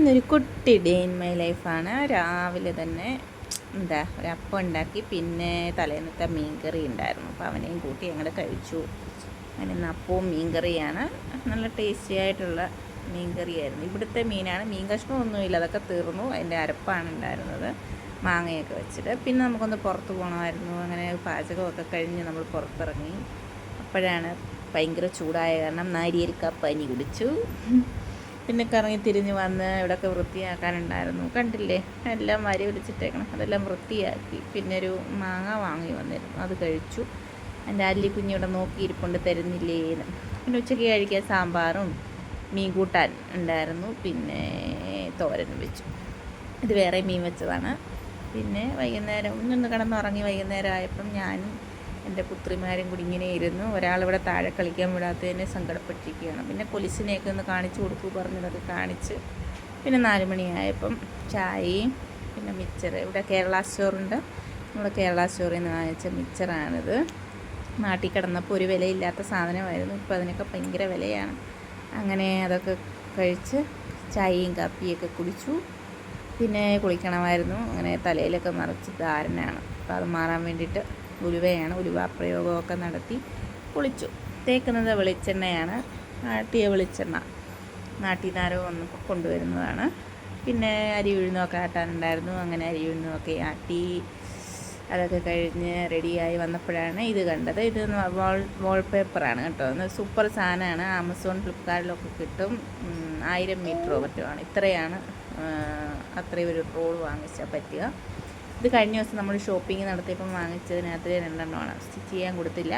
ഇന്നൊരു കുട്ടി day in my ലൈഫാണ് രാവിലെ തന്നെ എന്താ ഒരു ഉണ്ടാക്കി പിന്നെ തലേന്നത്തെ മീൻകറി ഉണ്ടായിരുന്നു. അപ്പോൾ അവനെയും കൂട്ടി ഞങ്ങൾ കഴിച്ചു. അങ്ങനെ അപ്പവും മീൻകറിയാണ്. നല്ല ടേസ്റ്റി ആയിട്ടുള്ള മീൻകറിയായിരുന്നു. ഇവിടുത്തെ മീനാണ്. മീൻ കഷ്ണമൊന്നുമില്ല. അതൊക്കെ തീർന്നു. അതിന്റെ അരപ്പാണ് ഉണ്ടായിരുന്നത്. മാങ്ങയൊക്കെ വെച്ചിട്ട്. പിന്നെ നമുക്കൊന്ന് പുറത്ത് പോകണമായിരുന്നു അങ്ങനെ പാചകമൊക്കെ കഴിഞ്ഞ് നമ്മൾ പുറത്തിറങ്ങി. അപ്പോഴാണ് ഭയങ്കര ചൂടായ കാരണം നാരിയൽക്ക പനി കുടിച്ചു. പിന്നെ കറങ്ങി തിരിഞ്ഞ് വന്ന് ഇവിടെയൊക്കെ വൃത്തിയാക്കാനുണ്ടായിരുന്നു. കണ്ടില്ലേ? എല്ലാം വരി വിളിച്ചിട്ടേക്കണം അതെല്ലാം വൃത്തിയാക്കി. പിന്നെ ഒരു മാങ്ങ വാങ്ങി വന്നിരുന്നു. അത് കഴിച്ചു. എന്റെ അല്ലി കുഞ്ഞിവിടെ നോക്കിയിരിപ്പുണ്ട്. തരുന്നില്ലേന്ന്. പിന്നെ ഉച്ചയ്ക്ക് കഴിക്കാൻ സാമ്പാറും മീൻ കൂട്ടാൻ ഉണ്ടായിരുന്നു. പിന്നെ തോരനും വെച്ചു. ഇത് വേറെ മീൻ വെച്ചതാണ്. പിന്നെ വൈകുന്നേരം ഒന്നൊന്ന് കിടന്നുറങ്ങി വൈകുന്നേരം ആയപ്പം ഞാനും എന്റെ പുത്രിമാരും കൂടി ഇങ്ങനെ ഇരുന്നു. ഒരാളിവിടെ താഴെ കളിക്കാൻ വിടാത്തതിനെ സങ്കടപ്പെട്ടിരിക്കുകയാണ്. പിന്നെ കൊലിസിനെയൊക്കെ ഒന്ന് കാണിച്ചു കൊടുക്കൂ പറഞ്ഞതൊക്കെ കാണിച്ച് പിന്നെ നാല് മണിയായപ്പം ചായയും പിന്നെ മിച്ചർ ഇവിടെ കേരള സ്റ്റോറുണ്ട് നമ്മുടെ കേരള സ്റ്റോറിൽ നിന്ന് വാങ്ങിച്ച മിച്ചറാണിത്. നാട്ടിൽ കിടന്നപ്പോൾ ഒരു വിലയില്ലാത്ത സാധനമായിരുന്നു. ഇപ്പോൾ അതിനൊക്കെ ഭയങ്കര വിലയാണ്. അങ്ങനെ അതൊക്കെ കഴിച്ച് ചായയും കാപ്പിയൊക്കെ കുടിച്ചു. പിന്നെ കുളിക്കണമായിരുന്നു. അങ്ങനെ തലയിലൊക്കെ നിറച്ച് ധാരണയാണ് അപ്പോൾ അത് മാറാൻ വേണ്ടിയിട്ട് ഉലുവയാണ് ഉലുവ പ്രയോഗമൊക്കെ നടത്തി പൊളിച്ചു. തേക്കുന്നത് വെളിച്ചെണ്ണയാണ് ആട്ടിയ വെളിച്ചെണ്ണ. നാട്ടിൽ നാരോ വന്നപ്പോൾ കൊണ്ടുവരുന്നതാണ്. പിന്നെ അരി ഉഴുന്നൊക്കെ ആട്ടാനുണ്ടായിരുന്നു. അങ്ങനെ അരി ഉഴുന്നൊക്കെ ആട്ടി അതൊക്കെ കഴിഞ്ഞ് റെഡിയായി വന്നപ്പോഴാണ് ഇത് കണ്ടത്. ഇത് വാൾ വാൾപേപ്പറാണ് കേട്ടോ. സൂപ്പർ സാധനമാണ്. ആമസോൺ ഫ്ലിപ്കാർട്ടിലൊക്കെ കിട്ടും. ആയിരം മീറ്ററോ മറ്റുമാണ് ഇത്രയാണ് അത്രയും ഒരു റോൾ വാങ്ങിച്ചാൽ പറ്റുക. ഇത് കഴിഞ്ഞ ദിവസം നമ്മൾ ഷോപ്പിംഗ് നടത്തിയപ്പം വാങ്ങിച്ചതിനകത്ത് രണ്ടെണ്ണമാണ് സ്റ്റിച്ച് ചെയ്യാൻ കൊടുത്തില്ല.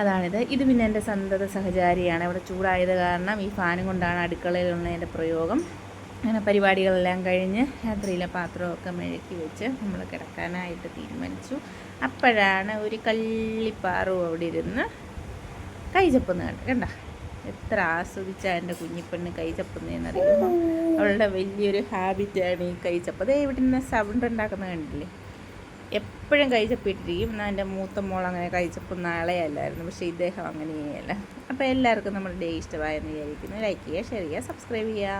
അതാണിത്. ഇത് പിന്നെ എന്റെ സന്തത സഹചാരിയാണ്. ഇവിടെ ചൂടായത് കാരണം ഈ ഫാനും കൊണ്ടാണ് അടുക്കളയിലുള്ള എന്റെ പ്രയോഗം. അങ്ങനെ പരിപാടികളെല്ലാം കഴിഞ്ഞ് രാത്രിയിലെ പാത്രമൊക്കെ മെഴുക്കി വെച്ച് നമ്മൾ കിടക്കാനായിട്ട് തീരുമാനിച്ചു. അപ്പോഴാണ് ഒരു കള്ളിപ്പാറു അവിടെ ഇരുന്ന് കൈ ചപ്പുന്ന കണ്ട്? എത്ര ആസ്വദിച്ചാ എന്റെ കുഞ്ഞിപ്പെണ്ണ് കൈ ചപ്പുന്നതെന്നറിയുമോ അവളുടെ വലിയൊരു ഹാബിറ്റാണ് ഈ കൈ ചപ്പ്. അതേ ഇവിടെ നിന്ന് സൗണ്ട് ഉണ്ടാക്കുന്ന കണ്ടില്ലേ? എപ്പോഴും കൈ ചപ്പിട്ടിരിക്കും എന്നാൽ എന്റെ മൂത്ത മോൾ അങ്ങനെ കൈ ചപ്പുന്ന ആളെയല്ലായിരുന്നു. പക്ഷേ ഇദ്ദേഹം അങ്ങനെയല്ല. അപ്പോൾ എല്ലാവർക്കും നമ്മുടെ ഡേ ഇഷ്ടമായെന്ന് വിചാരിക്കുന്നു. ലൈക്ക് ചെയ്യുക ഷെയർ ചെയ്യുക സബ്സ്ക്രൈബ് ചെയ്യുക.